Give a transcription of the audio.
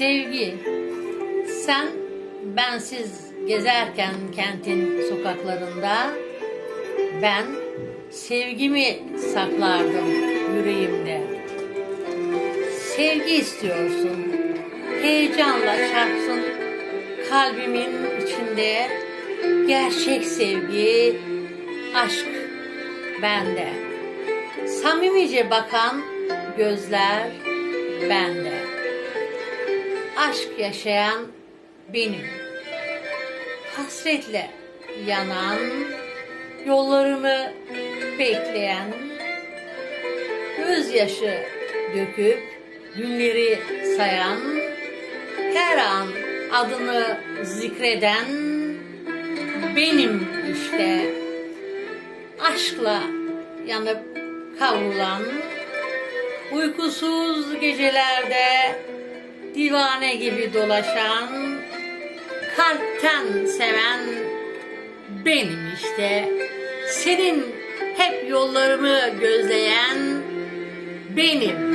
Sevgi, sen bensiz gezerken kentin sokaklarında ben sevgimi saklardım yüreğimde. Sevgi istiyorsun, heyecanla çarpsın kalbimin içinde. Gerçek sevgi, aşk bende. Samimice bakan gözler bende. Aşk yaşayan benim. Hasretle yanan, yollarımı bekleyen, gözyaşı döküp günleri sayan, her an adını zikreden benim işte. Aşkla yanıp kavrulan, uykusuz gecelerde divane gibi dolaşan, kalpten seven benim işte. Senin hep yollarımı gözleyen benim.